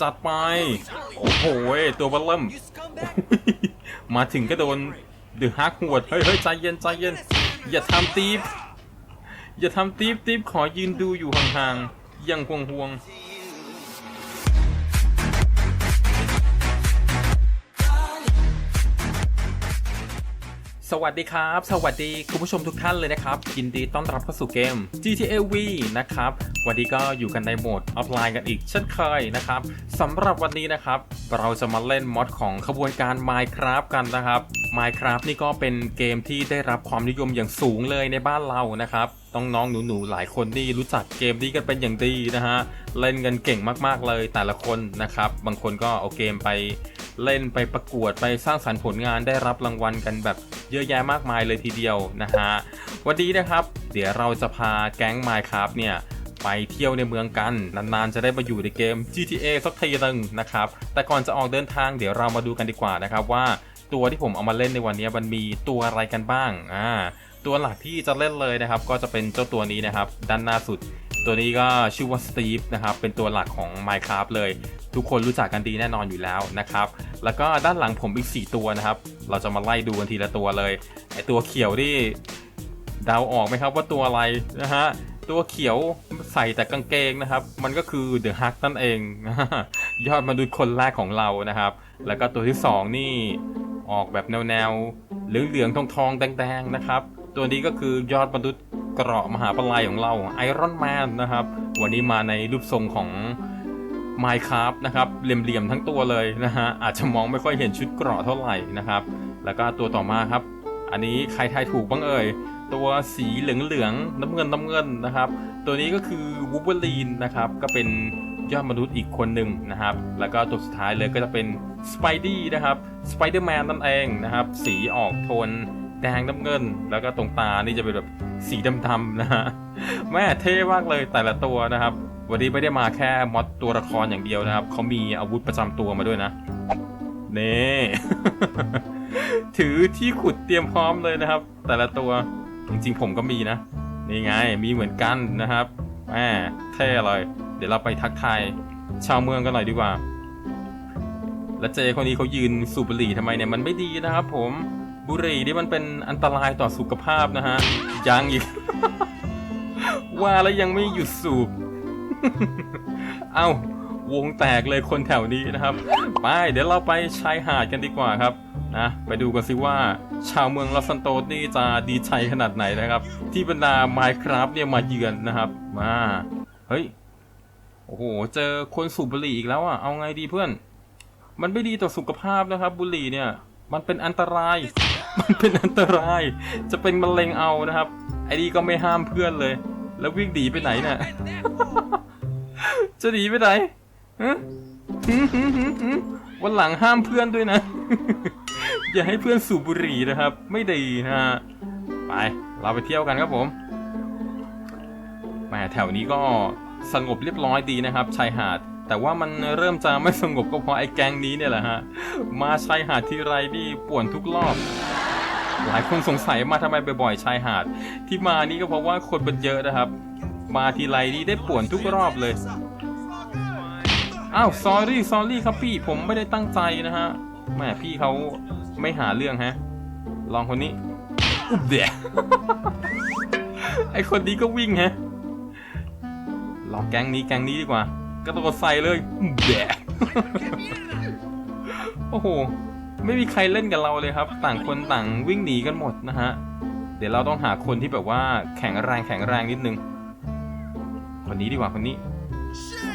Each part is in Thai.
จัดไป โอ้โห ตัวเบัลเริ่มมาถึงก็โดนดือฮักหวด เฮ้ยเฮ้ยใจเย็นใจเย็น อย่าทำตีฟอย่าทำตีฟตีฟขอยืนดูอยู่ห่างๆยังห่วงห่วง สวัสดีครับ สวัสดีคุณผู้ชมทุกท่านเลยนะครับยินดีต้อนรับเข้าสู่เกม GTA V นะครับ วันนี้ก็อยู่กันในโหมดออฟไลน์กันอีกเช่นเคยนะครับสำหรับวันนี้นะครับ เราจะมาเล่นมอดของขบวนการ Minecraft กันนะครับ Minecraft นี่ก็เป็นเกมที่ได้รับความนิยมอย่างสูงเลยในบ้านเรานะครับน้องๆหนูๆหลายคนนี่รู้จักเกมนี้กันเป็นอย่างดีนะฮะเล่นกันเก่งมากๆเลยแต่ละคนนะครับ บางคนก็เอาเกมไป เล่นไปประกวดไปสร้างสรรค์ผลงานได้รับรางวัลกันแบบเยอะแยะมากมายเลยทีเดียวนะฮะวันนี้นะครับ เดี๋ยวเราจะพาแก๊ง Minecraft เนี่ยไปเที่ยวในเมืองกัน นานๆ จะได้มาอยู่ในเกม GTA สักทีนึงนะครับ แต่ก่อนจะออกเดินทางเดี๋ยวเรามาดูกันดีกว่านะครับว่าตัวที่ผมเอามาเล่นในวันนี้มันมีตัวอะไรกันบ้างอ่า ตัวหลักที่จะเล่นเลยนะครับ ก็จะเป็นเจ้าตัวนี้นะครับ ด้านหน้าสุด ตัวนี้ก็ชื่อว่าสตีฟนะครับ เป็นตัวหลักของ Minecraft เลย ทุกคนรู้จักกันดีแน่นอนอยู่แล้วนะครับ แล้วก็ด้านหลังผมอีก 4 ตัวนะครับ เราจะมาไล่ดูกันทีละตัวเลยไอตัวเขียวที่เดาออกไหมครับว่าตัวอะไรนะฮะตัวเขียวใส่แต่กางเกงนะครับ มันก็คือเดอะฮักนั่นเอง ยอดมนุษย์คนแรกของเรานะครับ แล้วก็ตัวที่ 2 นี่ออกแบบแนวๆเหลืองๆทองๆแดงๆนะครับ ตัวนี้ก็คือยอดมนุษย์เกราะมหาปลายของเราไอรอนแมนนะครับ วันนี้มาในรูปทรงของ Minecraft นะครับเหลี่ยมๆทั้งตัวเลยนะฮะอาจจะมองไม่ค่อยเห็นชุดเกราะเท่าไหร่นะครับ แล้วก็ตัวต่อมาครับ อันนี้ใครทายถูกบ้างเอ่ยตัวสีเหลืองๆน้ำเงินน้ำเงินนะครับ ตัวนี้ก็คือวูเบอรีนนะครับก็เป็นยอดมนุษย์อีกคนหนึ่งนะครับ แล้วก็ตัวสุดท้ายเลยก็จะเป็นสไปดี้นะครับสไปเดอร์แมนนั่นเองนะครับ สีออกโทน ดงน้ำเงิน แล้วก็ตรงตานี่จะเป็นแบบสีดำๆนะฮะแม่เท่มากเลยแต่ละตัวนะครับ วันนี้ไม่ได้มาแค่มอดตัวละครอย่างเดียวนะครับเขามีอาวุธประจำตัวมาด้วยนะเน่ถือที่ขุดเตรียมพร้อมเลยนะครับ แต่ละตัวจริงๆผมก็มีนะ นี่ไงมีเหมือนกันนะครับแหมเท่เลย เดี๋ยวเราไปทักทายชาวเมืองกันหน่อยดีกว่า แล้วเจคนนี้เขายืนสูบบุหรี่ทำไมเนี่ยมันไม่ดีนะครับผม บุหรี่นี่มันเป็นอันตรายต่อสุขภาพนะฮะยังอีก ว่าแล้วยังไม่หยุดสูบ เอ้าวงแตกเลยคนแถวนี้นะครับ ไป เดี๋ยวเราไปชายหาดกันดีกว่าครับนะไปดูกันสิว่า ชาวเมืองลอสซันโตสนี่จะดีใจขนาดไหนนะครับ ที่บรรดา Minecraft เนี่ยมาเยือนนะครับ มาเฮ้ยโอ้โหเจอคนสูบบุหรี่อีกแล้วอะเอาไงดีเพื่อน มันไม่ดีต่อสุขภาพนะครับ บุหรี่เนี่ย มันเป็นอันตราย มันเป็นอันตราย จะเป็นมะเร็งเอานะครับ ไอ้นี่ก็ไม่ห้ามเพื่อนเลย แล้ววิ่งหนีไปไหนเนี่ยจะหนีไปไหนฮะหืมหืมวันหลังห้ามเพื่อนด้วยนะ อย่าให้เพื่อนสูบบุหรี่นะครับ ไม่ดีนะไปเราไปเที่ยวกันครับผมแหมแถวนี้ก็สงบเรียบร้อยดีนะครับ ชายหาด แต่ว่ามันเริ่มจะไม่สงบก็เพราะไอ้แก๊งนี้เนี่ยแหละฮะ มาชายหาดที่ไรนี่ป่วนทุกรอบ หลายคนสงสัยมาทำไมบ่อยๆชายหาด ที่มานี่ก็เพราะว่าคนมันเยอะนะครับ มาทีไรนี่ได้ป่วนทุกรอบเลยอ้าว s อรี่ s อรี่ครับพี่ผมไม่ได้ตั้งใจนะฮะแม่พี่เขาไม่หาเรื่องฮะ ลองคนนี้ อุบเดี๋ยไอคนนี้ก็วิ่งฮะ ลองแก๊งนี้แก๊งนี้ดีกว่า ก็ตัวใส่เลยอุ๊บโอ้โห ไม่มีใครเล่นกับเราเลยครับ ต่างคนต่างวิ่งหนีกันหมดนะฮะ เดี๋ยวเราต้องหาคนที่แบบว่าแข็งแรงแข็งแรงนิดนึง คนนี้ดีกว่าคนนี้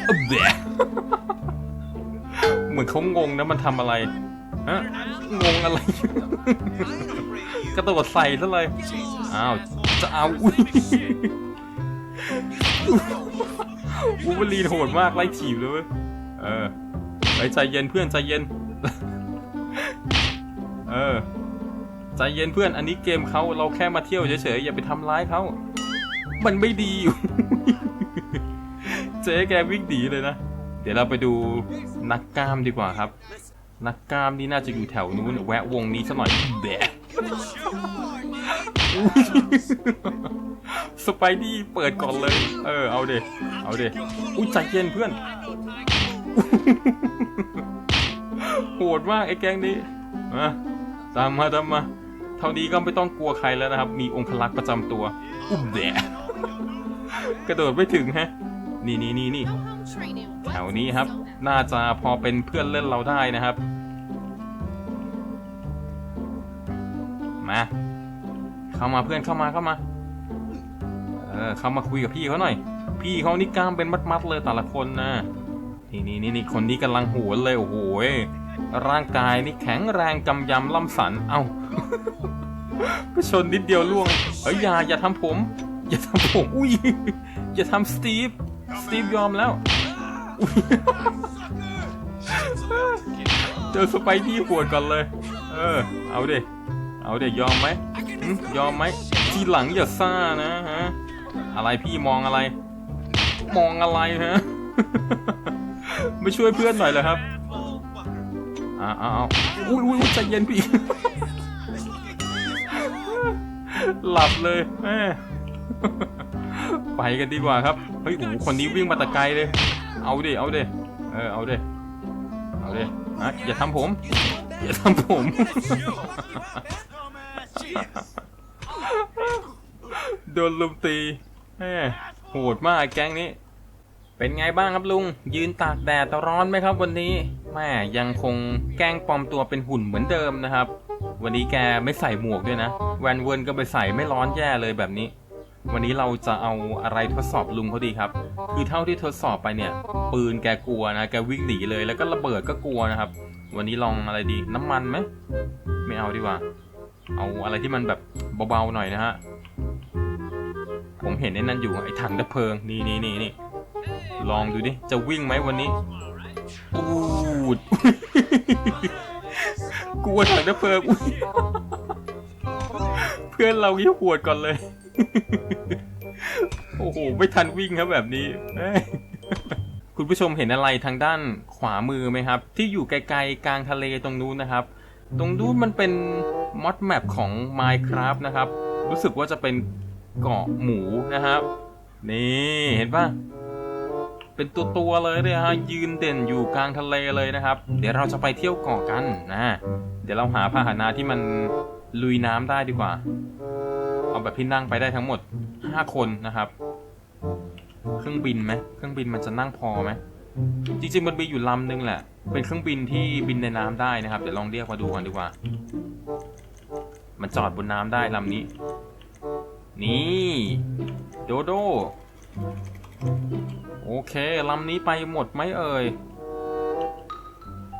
อุ๊เดี๋ยเหมือนเขางงนะมันทำอะไรฮะงงอะไร กระโดดใส่ซะเลย อ้าว จะเอาอุ้ย วูบลีนโหดมากไล่ถีบเลยเว้ยเออไปใจเย็นเพื่อนใจเย็น เออ ใจเย็นเพื่อนอันนี้เกมเขาเราแค่มาเที่ยวเฉยๆอย่าไปทำร้ายเขา มันไม่ดีอยู่ เจ๊แกวิ่งหนีเลยนะ เดี๋ยวเราไปดูนักกล้ามดีกว่าครับ นักกล้ามนี่น่าจะอยู่แถวนู้นแวะวงนี้สักหน่อยแบะ สไปดี้เปิดก่อนเลย เออ เอาเดเอาเดอุ้ยใจเย็นเพื่อน โหดมากไอ้แก๊งนี้มาตามมาตามมา เท่านี้ก็ไม่ต้องกลัวใครแล้วนะครับ มีองค์ลักษ์ประจำตัว อุ้มแดะกระโดดไม่ถึงฮะ นี่นี่นี่นี่แถวนี้ครับ น่าจะพอเป็นเพื่อนเล่นเราได้นะครับ มา เข้ามาเพื่อนเข้ามาเข้ามา เออเข้ามาคุยกับพี่เขาหน่อย พี่เขานี่กล้ามเป็นมัดๆเลยแต่ละคนนะนี่นี่นี่นี่คนนี้กำลังโหนเลยโอ้โหร่างกายนี่แข็งแรงกำยำล่ำสัน เอ้าก็ชนนิดเดียวล่วง เฮ้ยอย่าอย่าทำผม อย่าทำผม อุ้ย อย่าทำสตีฟ สตีฟยอมแล้ว เจอสไปดี้หวดก่อนเลย เออ เอาเดเอาเดยอมไหม ยอมไหมทีหลังอย่าซ่านะฮะอะไรพี่มองอะไร มองอะไรฮะไม่ช่วยเพื่อนหน่อยเลยครับอ่าเอาเอาอุ้ยอุ้ยใจเย็นพี่หลับเลยแม่ไปกันดีกว่าครับ เฮ้ยโอ้คนนี้วิ่งมาตะไกลเลย เอาดิเอาดิเออ เอาดิเอาดินะอย่าทำผม อย่าทำผม โดนลุมตีแม่โหดมากแก๊งนี้ เป็นไงบ้างครับลุง ยืนตากแดดร้อนไหมครับวันนี้แม่ยังคงแกล้งปลอมตัวเป็นหุ่นเหมือนเดิมนะครับ วันนี้แกไม่ใส่หมวกด้วยนะ แวนเวิร์นก็ไปใส่ไม่ร้อนแย่เลยแบบนี้ วันนี้เราจะเอาอะไรทดสอบลุงเขาดีครับ คือเท่าที่ทดสอบไปเนี่ย ปืนแกกลัวนะ แกวิ่งหนีเลย แล้วก็ระเบิดก็กลัวนะครับ วันนี้ลองอะไรดี น้ำมันไหม ไม่เอาดีกว่า เอาอะไรที่มันแบบเบาๆหน่อยนะฮะ ผมเห็นไอ้นั่นอยู่ไอ้ถังดับเพลิง นี่นี่นี่นี่ลองดูดิ จะวิ่งไหมวันนี้อูดกลัวถังดับเพลิงเพื่อนเรายิ่งปวดก่อนเลย โอ้โห ไม่ทันวิ่งครับแบบนี้คุณผู้ชมเห็นอะไรทางด้านขวามือไหมครับ ที่อยู่ไกลๆกลางทะเลตรงนู้นนะครับ ตรงนู้นมันเป็นมอดแมปของ Minecraft นะครับ รู้สึกว่าจะเป็นเกาะหมูนะครับ นี่เห็นปะเป็นตัวตัวเลยเนี่ยฮะยืนเด่นอยู่กลางทะเลเลยนะครับ เดี๋ยวเราจะไปเที่ยวเกาะกันนะ เดี๋ยวเราหาพาหนะที่มันลุยน้ำได้ดีกว่า เอาแบบที่นั่งไปได้ทั้งหมด 5 คนนะครับ เครื่องบินไหมเครื่องบินมันจะนั่งพอไหมจริงๆมันมีอยู่ลำนึงแหละ เป็นเครื่องบินที่บินในน้ำได้นะครับ เดี๋ยวลองเรียกมาดูกันดีกว่า มันจอดบนน้ำได้ลำนี้ นี่โดโดโอเคลำนี้ไปหมดไหมเอ่ย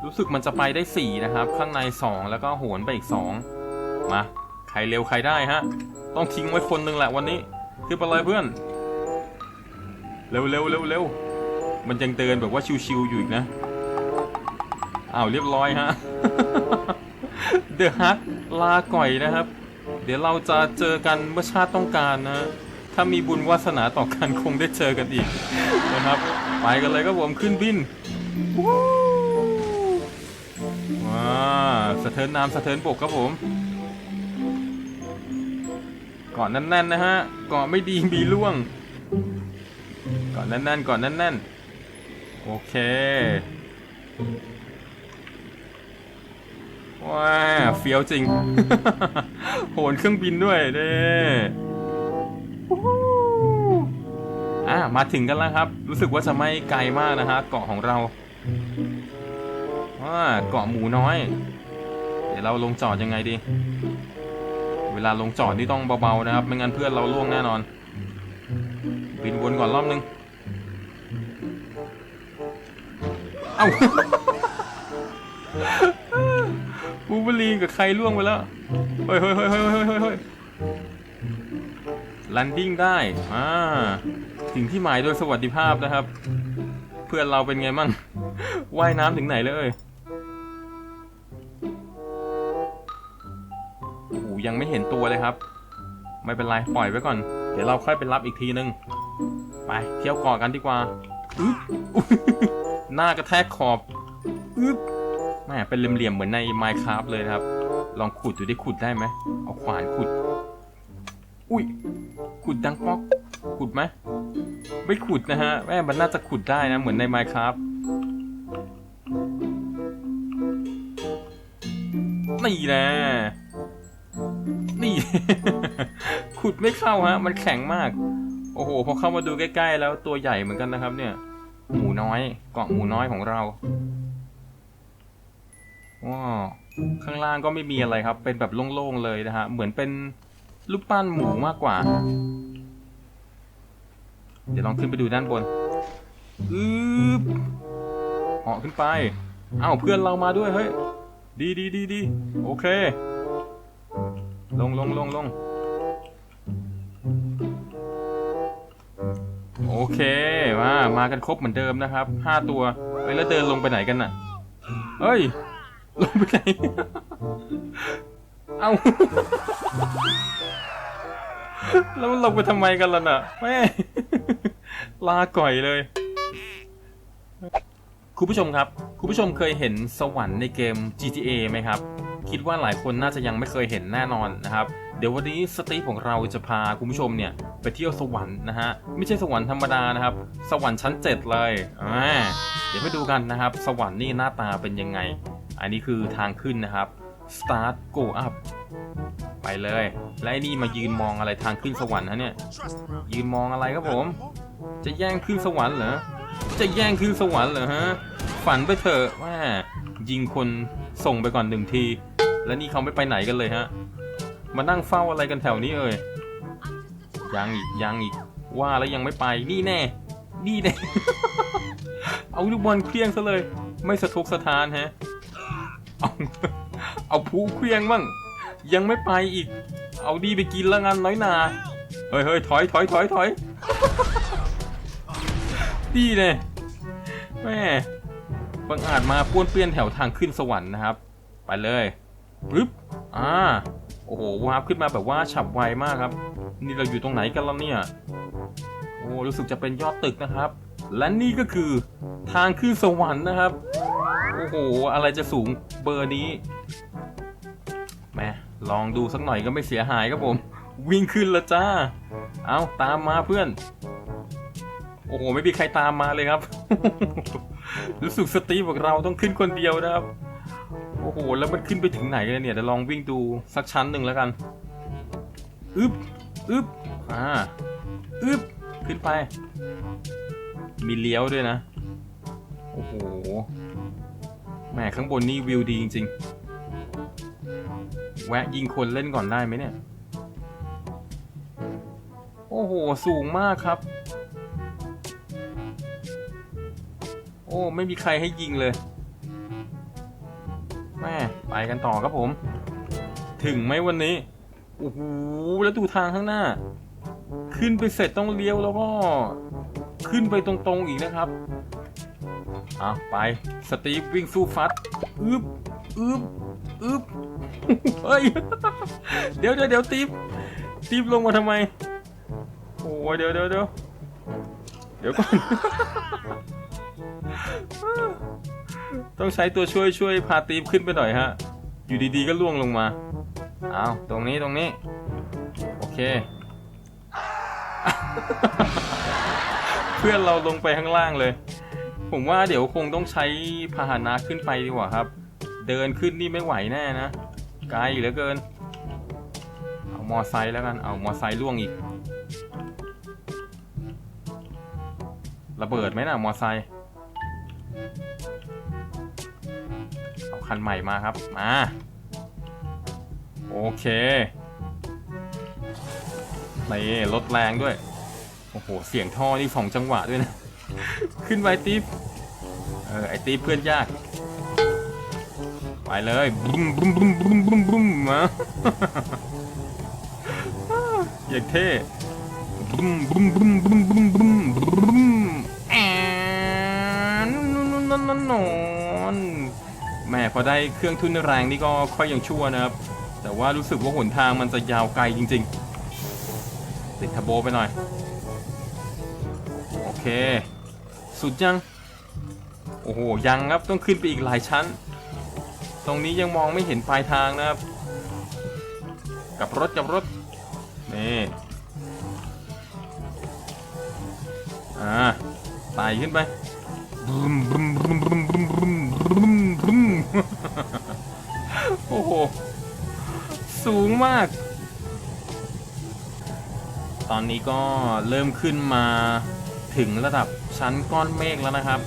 รู้สึกมันจะไปได้สี่นะครับ ข้างในสองแล้วก็โหนไปอีกสองมา ใครเร็วใครได้ฮะ ต้องทิ้งไว้คนหนึ่งแหละวันนี้ขึ้นไปเลยเพื่อน เร็วเร็วเร็วเร็วมันยังเตือนแบบว่าชิวๆอยู่อีกนะ อ้าวเรียบร้อยฮะ เดอะฮักลาก่อยนะครับ เดี๋ยวเราจะเจอกันเมื่อชาติต้องการนะ ถ้ามีบุญวาสนาต่อกันคงได้เจอกันอีกนะครับ ไปกันเลยครับผมขึ้นบินวู้ว้าสะเทินน้ำสะเทินบกครับผมเกาะแน่นๆนะฮะเกาะไม่ดีมีร่วงเกาะแน่นๆเกาะแน่นๆโอเค ว้าเฟี้ยวจริง โหนเครื่องบินด้วยเด้วู้ฮู้อ่ามาถึงกันแล้วครับ รู้สึกว่าจะไม่ไกลมากนะฮะเกาะของเราว่าเกาะหมูน้อย เดี๋ยวเราลงจอดยังไงดี เวลาลงจอดนี่ต้องเบาๆนะครับ ไม่งั้นเพื่อนเราล่วงแน่นอน บินวนก่อนรอบนึง เอ้า บูเบอรีกับใครล่วงไปแล้วเฮ้ยเฮ้ยเฮ้ยเฮ้ยเฮ้ยเฮ้ยลันดิ้งได้อ่าถึงที่หมายโดยสวัสดิภาพนะครับ เพื่อนเราเป็นไงมั่งว่ายน้ำถึงไหนเลยโอ้ยังไม่เห็นตัวเลยครับ ไม่เป็นไรปล่อยไว้ก่อน เดี๋ยวเราค่อยไปรับอีกทีนึง ไปเที่ยวเกาะกันดีกว่าอือหน้ากระแทกขอบอึ๊บ แม่เป็นเหลี่ยมๆเหมือนใน Minecraft เลยครับ ลองขุดดูได้ขุดได้ไหมเอาขวานขุด อุ้ย ขุดดังป๊อก ขุดไหมไม่ขุดนะฮะแม่มันน่าจะขุดได้นะเหมือนใน Minecraft นี่แหละนี่ ขุดไม่เข้าฮะ มันแข็งมาก โอ้โห พอเข้ามาดูใกล้ ๆ แล้วตัวใหญ่เหมือนกันนะครับ เนี่ย หมูน้อย เกาะหมูน้อยของเรา ว้าวข้างล่างก็ไม่มีอะไรครับ เป็นแบบโล่งๆเลยนะฮะ เหมือนเป็นรูปปั้นหมูมากกว่า เดี๋ยวลองขึ้นไปดูด้านบนอืบเหาะขึ้นไปเอ้าเพื่อนเรามาด้วยเฮ้ย ดีดีดีดีโอเค ลงลงลงลงโอเคมามากันครบเหมือนเดิมนะครับห้าตัวเอ้ยแล้วเดินลงไปไหนกันน่ะเฮ้ย ลงไปไหน เอาแล้วมันลงไปทำไมกันล่ะน่ะแม่ลาก่อยเลย คุณผู้ชมครับ คุณผู้ชมเคยเห็นสวรรค์ในเกม GTA ไหมครับ คิดว่าหลายคนน่าจะยังไม่เคยเห็นแน่นอนนะครับ เดี๋ยววันนี้สตีฟของเราจะพาคุณผู้ชมเนี่ยไปเที่ยวสวรรค์นะฮะ ไม่ใช่สวรรค์ธรรมดานะครับ สวรรค์ชั้น 7 เลย อ่า เดี๋ยวไปดูกันนะครับ สวรรค์นี่หน้าตาเป็นยังไง อันนี้คือทางขึ้นนะครับ start go up ไปเลย และไอ้นี่มายืนมองอะไรทางขึ้นสวรรค์ฮะเนี่ย ยืนมองอะไรครับผม จะแย่งขึ้นสวรรค์เหรอ จะแย่งขึ้นสวรรค์เหรอฮะ ฝันไปเถอะว่ายิงคนส่งไปก่อนหนึ่งที แล้วนี่เขาไม่ไปไหนกันเลยฮะ มานั่งเฝ้าอะไรกันแถวนี้เอ่ย ยังอีกยังอีก ว่าแล้วยังไม่ไป นี่แน่ นี่แน่ เอาลูกบอลเคลี้ยงซะเลย ไม่สะทกสะทานฮะ เอาเอาผู้เคลียงมั่งยังไม่ไปอีก เอาดีไปกินล้วงันน้อยนาเฮ้ยเฮ้ยถอยถอยถอยถอยดีเลยแม่บังอาจมาป้วนเปี้ยนแถวทางขึ้นสวรรค์นะครับ ไปเลยปึ๊บอ่าโอ้โหวาร์ปขึ้นมาแบบว่าฉับไวมากครับ นี่เราอยู่ตรงไหนกันแล้วเนี่ยโอ้รู้สึกจะเป็นยอดตึกนะครับ และนี่ก็คือทางขึ้นสวรรค์นะครับ โอ้โห อะไรจะสูงเบอร์นี้แม่ลองดูสักหน่อยก็ไม่เสียหายครับผม วิ่งขึ้นละจ้า เอาตามมาเพื่อน โอ้โห ไม่มีใครตามมาเลยครับ รู้สึกสตีฟบอกเราต้องขึ้นคนเดียวนะครับ โอ้โห แล้วมันขึ้นไปถึงไหนกันเนี่ยเดี๋ยวลองวิ่งดูสักชั้นหนึ่งแล้วกันอึบอึบอ่าอึบขึ้นไป มีเลี้ยวด้วยนะ โอ้โห แหมข้างบนนี่วิวดีจริงๆ แวะยิงคนเล่นก่อนได้ไหมเนี่ย โอ้โห สูงมากครับ โอ้ ไม่มีใครให้ยิงเลย แม่ไปกันต่อครับผม ถึงไหมวันนี้ โอ้โห แล้วดูทางข้างหน้า ขึ้นไปเสร็จต้องเลี้ยวแล้วก็ ขึ้นไปตรงๆอีกนะครับ อะไป สตีฟวิ่งสู้ฟัดอึบอึบอึบเฮ้ย เดี๋ยวเดี๋ยวเดี๋ยวตีฟตีฟลงมาทำไม โอ้ยเดี๋ยวเดี๋ยวเดี๋ยวเดี๋ยวก่อน ต้องใช้ตัวช่วยช่วยพาตีฟขึ้นไปหน่อยฮะ อยู่ดีๆก็ล่วงลงมา เอาตรงนี้ตรงนี้ โอเค เพื่อนเราลงไปข้างล่างเลย ผมว่าเดี๋ยวคงต้องใช้พาหนะขึ้นไปดีกว่าครับ เดินขึ้นนี่ไม่ไหวแน่นะ ไกลเหลือเกิน เอามอไซค์แล้วกัน เอามอไซค์ล่วงอีก ระเบิดไหมนะมอไซค์ เอาคันใหม่มาครับ มา โอเคนี่รถแรงด้วย โอ้โห เสียงท่อนี่สองจังหวะด้วยนะ ขึ้นไปตีฟเออไอตีฟเพื่อนยาก ไปเลยบุ้มบุ้มบุ้มบุ้มบุ้มบุ้มมาอย่างเท่บุ้มบุ้มบุ้มบุ้มบุ้มบุ้มบุ้มแอนนนนนนแม่พอได้เครื่องทุนแรงนี่ก็ค่อยยังชั่วนะครับ แต่ว่ารู้สึกว่าหนทางมันจะยาวไกลจริง ๆ ติดทะโบไปหน่อย โอเค สุดยัง โอ้โห ยังครับ ต้องขึ้นไปอีกหลายชั้น ตรงนี้ยังมองไม่เห็นปลายทางนะครับ กับรถกับรถ นี่ อ่าไต่ขึ้นไปบึมบึมบึมบึมบึมบึมบึมบึมโอ้โห สูงมาก ตอนนี้ก็เริ่มขึ้นมาถึงระดับ ชั้นก้อนเมฆแล้วนะครับ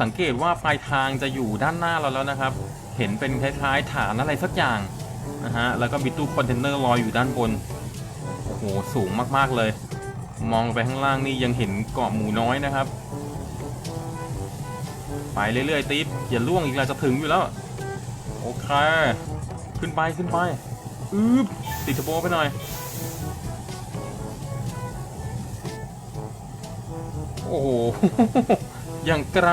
สังเกตว่าปลายทางจะอยู่ด้านหน้าเราแล้วนะครับ เห็นเป็นคล้ายๆฐานอะไรสักอย่างนะฮะแล้วก็มีตู้คอนเทนเนอร์ลอยอยู่ด้านบนโอ้โหสูงมากๆเลย มองไปข้างล่างนี่ยังเห็นเกาะหมูน้อยนะครับ ไปเรื่อยๆติ๊บอย่าล่วงอีกแล้วจะถึงอยู่แล้วโอเค ขึ้นไปขึ้นไปอึ๊บติดทะโบไปหน่อย โอ้โห อย่างไกล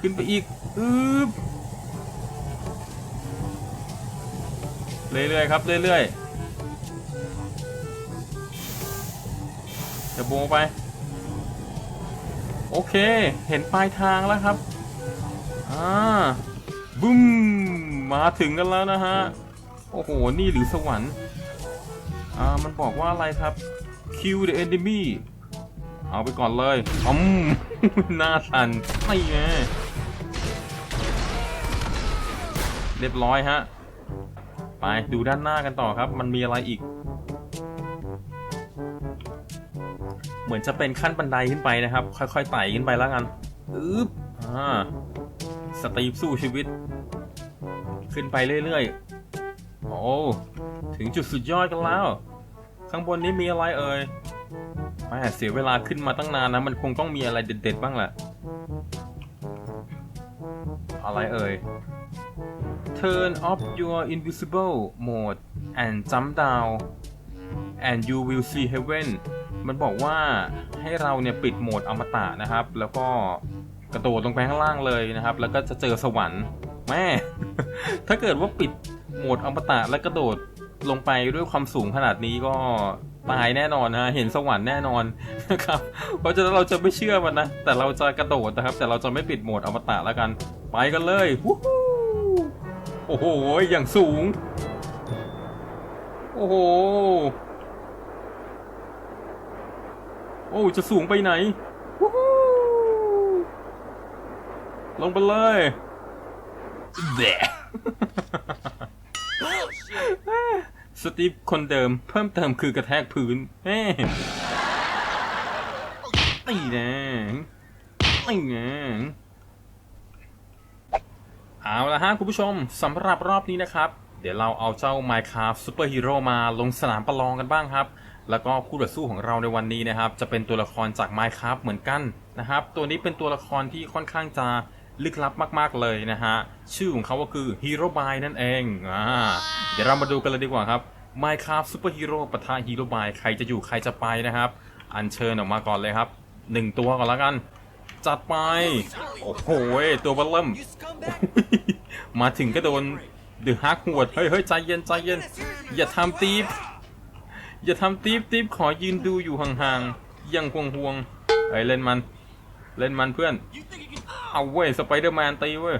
ขึ้นไปอีกอึ๊บเรื่อยๆครับ เรื่อยๆจะโบไป โอเค เห็นปลายทางแล้วครับ อ่าบึ้ม มาถึงกันแล้วนะฮะ โอ้โห นี่หรือสวรรค์ อ่า มันบอกว่าอะไรครับ kill the enemy เอาไปก่อนเลยอืมหน้าสันไม่ไงเรียบร้อยฮะ ไปดูด้านหน้ากันต่อครับ มันมีอะไรอีก เหมือนจะเป็นขั้นบันไดขึ้นไปนะครับ ค่อยๆไต่ขึ้นไปแล้วกันอึ๊บอ่าสตีฟสู้ชีวิต ขึ้นไปเรื่อยๆ โอ้ ถึงจุดสุดยอดกันแล้ว ข้างบนนี้มีอะไรเอ่ยแหมเสียเวลาขึ้นมาตั้งนานนะ มันคงต้องมีอะไรเด็ด ๆ บ้างแหละ อะไรเอ่ย Turn off your invisible mode and jump down and you will see heaven มันบอกว่าให้เราเนี่ยปิดโหมดอมตะนะครับ แล้วก็กระโดดลงไปข้างล่างเลยนะครับ แล้วก็จะเจอสวรรค์แม่ ถ้าเกิดว่าปิดโหมดอมตะแล้วกระโดด ลงไปด้วยความสูงขนาดนี้ก็ตายแน่นอนนะเห็นสวรรค์แน่นอนนะครับเพราะฉะนั้นเราจะไม่เชื่อมันนะ แต่เราจะกระโดดนะครับ แต่เราจะไม่ปิดโหมดอมตะแล้วกัน ไปกันเลยวู้โอ้โหอย่างสูง โอ้โหโอ้จะสูงไปไหนวู้ลงไปเลยแดะ สตีฟคนเดิมเพิ่มเติมคือกระแทกพื้นแม่ตีแน่ตีแน่เอาละฮะคุณผู้ชมสำหรับรอบนี้นะครับ เดี๋ยวเราเอาเจ้า Minecraft Super Hero มาลงสนามประลองกันบ้างครับ แล้วก็คู่ต่อสู้ของเราในวันนี้นะครับ จะเป็นตัวละครจาก Minecraft เหมือนกันนะครับ ตัวนี้เป็นตัวละครที่ค่อนข้างจะ ลึกลับมากๆเลยนะฮะ ชื่อของเขาก็คือ Hero b y นั่นเองอ่าเดี๋ยวเรามาดูกันเลยดีกว่าครับ Minecraft Super Hero ปะทะ Hero b y ใครจะอยู่ใครจะไปนะครับ อัญเชิญออกมาก่อนเลยครับหนึ่งตัวก่อนล้วกัน จัดไป โอ้โห ตัวเบัลเริ่มมาถึงก็โดนเดือฮักหัวด เฮ้ยเฮ้ยใจเย็นใจเย็น อย่าทำตีฟอย่าทำตีฟตีฟขอยืนดูอยู่ห่างๆยังห่วงห่วงๆเฮ้เล่นมัน เล่นมันเพื่อน เอาเว้ยสไปเดอร์แมนตีเว้ย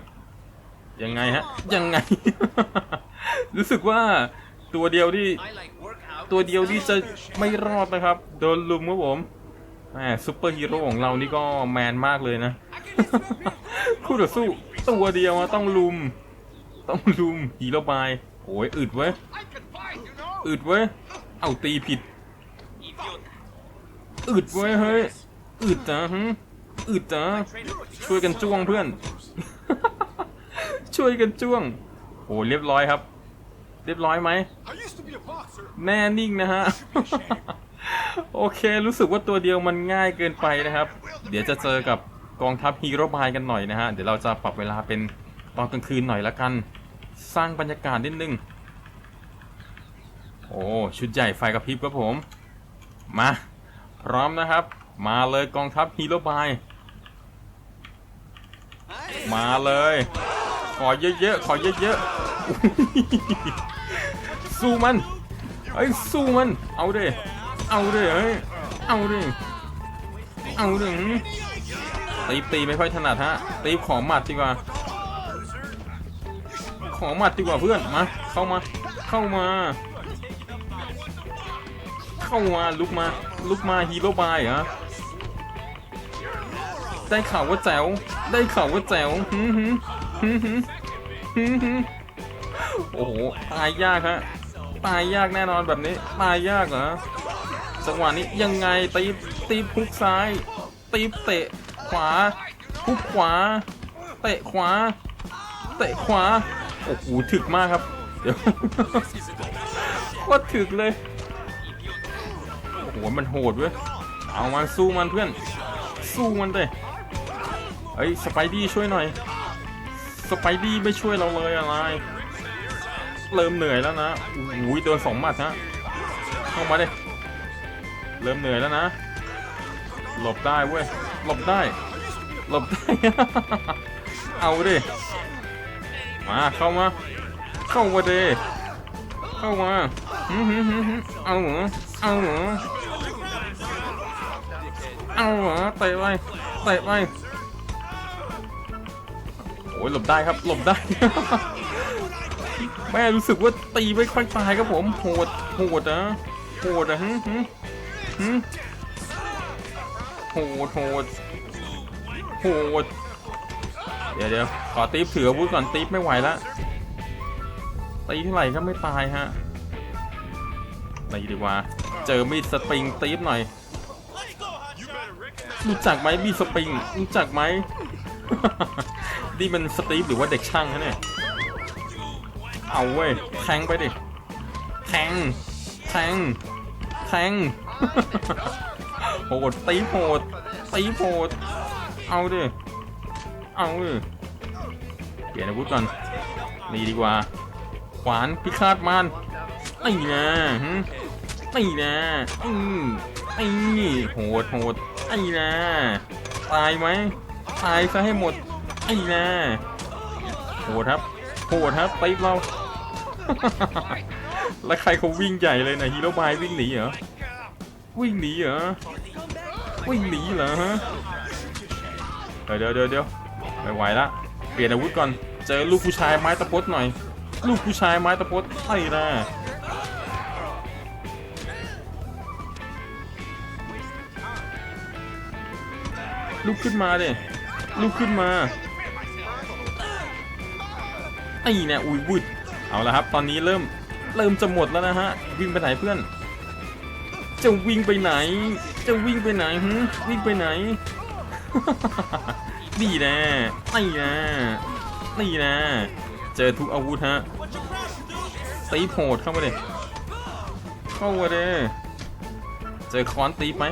ยังไงฮะ ยังไง รู้สึกว่าตัวเดียวที่ ตัวเดียวที่จะไม่รอดนะครับ โดนลุมครับผมแหมซุปเปอร์ฮีโร่ของเรานี่ก็แมนมากเลยนะ คู่ต่อสู้ตัวเดียวอะต้องลุม ต้องลุมฮีโร่บายโอ้ยอึดเว้ยอึดเว้ยเอาตีผิดอึดเว้ยเฮ้ยอึดจ้ะหึ อึดจ้ะช่วยกันจ้วงเพื่อน ช่วยกันจ้วงโอ้เรียบร้อยครับ เรียบร้อยไหมแน่นิ่งนะฮะโอเครู้สึกว่าตัวเดียวมันง่ายเกินไปนะครับ เดี๋ยวจะเจอกับกองทัพฮีโร่บายกันหน่อยนะฮะ เดี๋ยวเราจะปรับเวลาเป็นตอนกลางคืนหน่อยละกัน สร้างบรรยากาศนิดนึง โอ้ชุดใหญ่ไฟกระพริบครับผม มา พร้อมนะครับ มาเลยกองทัพฮีโร่บาย มาเลย ขอเยอะๆ ขอเยอะๆ สู้มันเฮ้ยสู้มัน เอาดิเอาดิเฮ้ย เอาดิเอาดิตีตีไม่ค่อยถนัดฮะ ตีขอหมัดดีกว่า ขอหมัดดีกว่าเพื่อน มา เข้ามา เข้ามา เข้ามาลุกมา ลุกมาฮีโร่บายเหรอได้ข่าวว่าแจ๋ว ได้ข่าวว่าแจ๋วหืมหืมหืมหืมหืมหืมโอ้โห ตายยากฮะ ตายยากแน่นอนแบบนี้ ตายยากเหรอ จังหวะนี้ยังไงตีตีพุกซ้าย ตีเตะขวา พุกขวา เตะขวา เตะขวา โอ้โห ถึกมากครับ เดี๋ยวโคตรถึกเลย โอ้โห มันโหดเว้ย เอามาสู้มันเพื่อน สู้มันเลย ฮ้ยสไปดี้ช่วยหน่อย สไปดี้ไม่ช่วยเราเลยอะไร เริ่มเหนื่อยแล้วนะโอ้โหโดนสองหมัดฮะเข้ามาดิเริ่มเหนื่อยแล้วนะ หลบได้เว้ย หลบได้ หลบได้ เอาดิ มาเข้ามา เข้ามาดิเข้ามาหืมหืมหืมหืมเอาเหรอเอาเหรอเอาเหรอเตะไปเตะไป อ้ยหลบได้ครับหลบได้ แม่รู้สึกว่าตีไม่ค่อยตายครับผมโหดโหดนะโหดอะหึหึหึโหดโหดโหดเดี๋ยวเดี๋ยวขอตีฟถืออาวุธก่อนตีฟไม่ไหวแล้วตีเท่าไหร่ก็ไม่ตายฮะตีดีกว่า เจอมีดสปริงตีฟหน่อย รู้จักไหมมีสปริงรู้จักไหมนี่มันสตีฟหรือว่าเด็กช่างนะเนี่ย เอาเว้ย แทงไปดิ แทง แทง แทง โหดตีโหดตีโหด เอาดิ เอาดิเปลี่ยนอาวุธก่อนนี่ดีกว่า ขวานพิฆาตมารไอ้นะหึไอ้นะอืมไอ้นี่โหดโหด อ้นะตายไหมตายซะให้หมด ไอ้นะโหดครับโหดครับตีเรา แล้วใครเขาวิ่งใหญ่เลยนะฮีโร่บายวิ่งหนีเหรอ วิ่งหนีเหรอ วิ่งหนีเหรอฮะเดี๋ยวเดี๋ยวเดี๋ยวเดี๋ยวไม่ไหวละเปลี่ยนอาวุธก่อน เจอลูกผู้ชายไม้ตะพดหน่อย ลูกผู้ชายไม้ตะพดไอ้นะ ลุกขึ้นมาเดิลุกขึ้นมาไอ้เนี่ยอุ้ยวุดเอาละครับ ตอนนี้เริ่มเริ่มจะหมดแล้วนะฮะ วิ่งไปไหนเพื่อน จะวิ่งไปไหน จะวิ่งไปไหนหึวิ่งไปไหนนี่นะนี่นะนี่นะ เจอทุกอาวุธฮะตีโหดเข้ามาเลยเข้ามาเลยเจอคอนตีไหม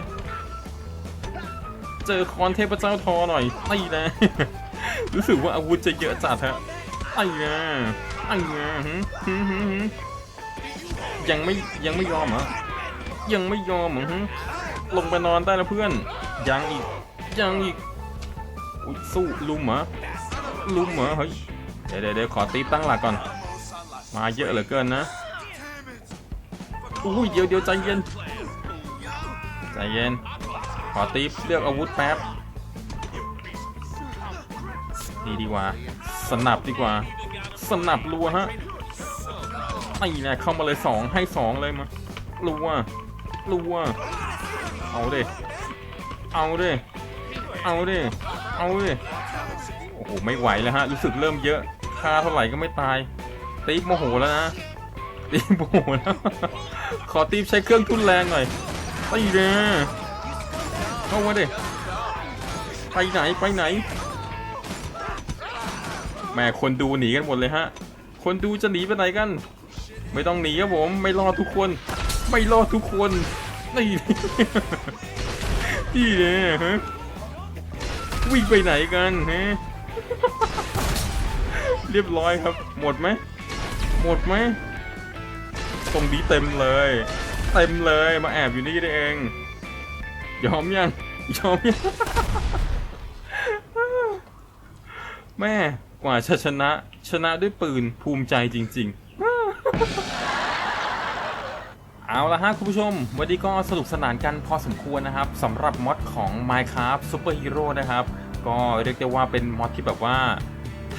เจอคอนเทพเจ้าทอหน่อยตีนะรู้สึกว่าอาวุธจะเยอะจัดฮะไอ้นะไอ้นะยังไม่ยังไม่ยอมเหรอยังไม่ยอมเหรอลงไปนอนได้แล้วเพื่อน ยังอีก ยังอีกอุ๊ยสู้ลุมเหรอลุมเหรอเฮ้ยเดี๋ยวเดี๋ยวเดี๋ยวขอตีตั้งหลักก่อน มาเยอะเหลือเกินนะอุ้ยเดี๋ยวเดี๋ยวใจเย็นใจเย็น ขอตีเลือกอาวุธแป๊บนี่ดีกว่า สนับดีกว่า สนับรัวฮะไอ้เนี่ยเข้ามาเลยสองให้สองเลยมารัวรัวเอาเดิเอาเดิเอาเดิเอาเดิโอ้โหไม่ไหวแล้วฮะรู้สึกเริ่มเยอะค่าเท่าไหร่ก็ไม่ตายตีบโมโหแล้วนะตีบโมโหแล้วขอตีบใช้เครื่องทุนแรงหน่อยตีเด้ เข้ามาดิไปไหนไปไหนแม่คนดูหนีกันหมดเลยฮะ คนดูจะหนีไปไหนกัน ไม่ต้องหนีครับผม ไม่รอดทุกคน ไม่รอดทุกคนนี่นี่เนี่ยฮะวิ่งไปไหนกันฮะเรียบร้อยครับ หมดไหมหมดไหมตรงนี้เต็มเลย เต็มเลยมาแอบอยู่นี่ได้เอง ยอมยังยอมยังแม่กว่าจะชนะ ชนะด้วยปืนภูมิใจจริง ๆ เอาละฮะคุณผู้ชม วันนี้ก็สนุกสนานกันพอสมควรนะครับสำหรับมอดของ Minecraft Super Hero นะครับ ก็เรียกได้ว่าเป็นมอดที่แบบว่า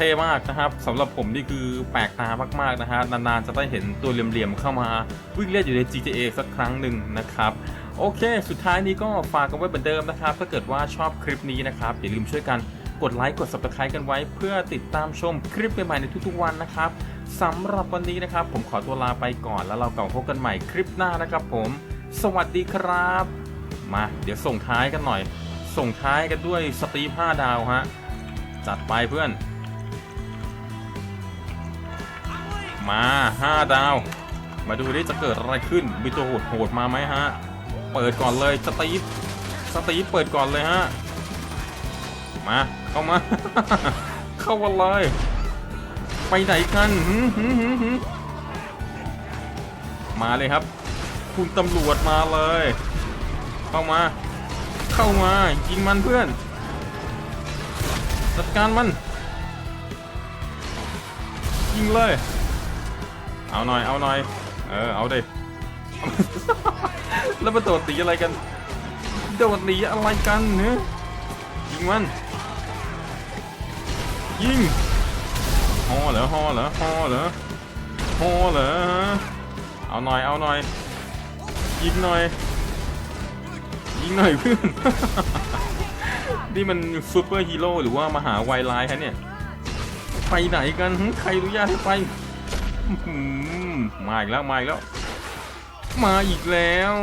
ท่มากนะครับสำหรับผมนี่คือแปลกตามากๆนะฮะนานๆจะได้เห็นตัวเหลี่ยมๆเข้ามาวิ่งเล่นอยู่ใน GTA สักครั้งหนึ่งนะครับโอเค สุดท้ายนี้ก็ฝากกันไว้เหมือนเดิมนะครับ ถ้าเกิดว่าชอบคลิปนี้นะครับ อย่าลืมช่วยกันกดไลค์กด subscribe กันไว้ เพื่อติดตามชมคลิปใหม่ๆในทุกๆวันนะครับสำหรับวันนี้นะครับ ผมขอตัวลาไปก่อนแล้วเรากลับพบกันใหม่คลิปหน้านะครับผม สวัสดีครับ มา เดี๋ยวส่งท้ายกันหน่อย ส่งท้ายกันด้วยสตีฟ5ดาวฮะจัดไปเพื่อน มา 5 ดาว มาดูดิจะเกิดอะไรขึ้น มีตัวโหดโหดๆมาไหมฮะ เปิดก่อนเลยสตีฟสตีฟเปิดก่อนเลยฮะ มาเข้ามา เข้ามาเลย ไปไหนกันมาเลยครับ คุณตำรวจมาเลย เข้ามา เข้ามายิงมันเพื่อน จัดการมันยิงเลย เอาหน่อย เอาหน่อย เออ เอาดิ แล้วมาโดดตีอะไรกัน โดดหนีอะไรกันเนื้ยยิงมัน ยิงฮอเหรอฮอเหรอฮอเหรอฮอเหรอ เอาหน่อย เอาหน่อย ยิงหน่อย ยิงหน่อยเพื่อน นี่มันซูเปอร์ฮีโร่หรือว่ามหาไวไลน์ฮะเนี่ย ไปไหนกัน ใครอนุญาตให้ไป มาอีกแล้ว มาอีกแล้ว มาอีกแล้ว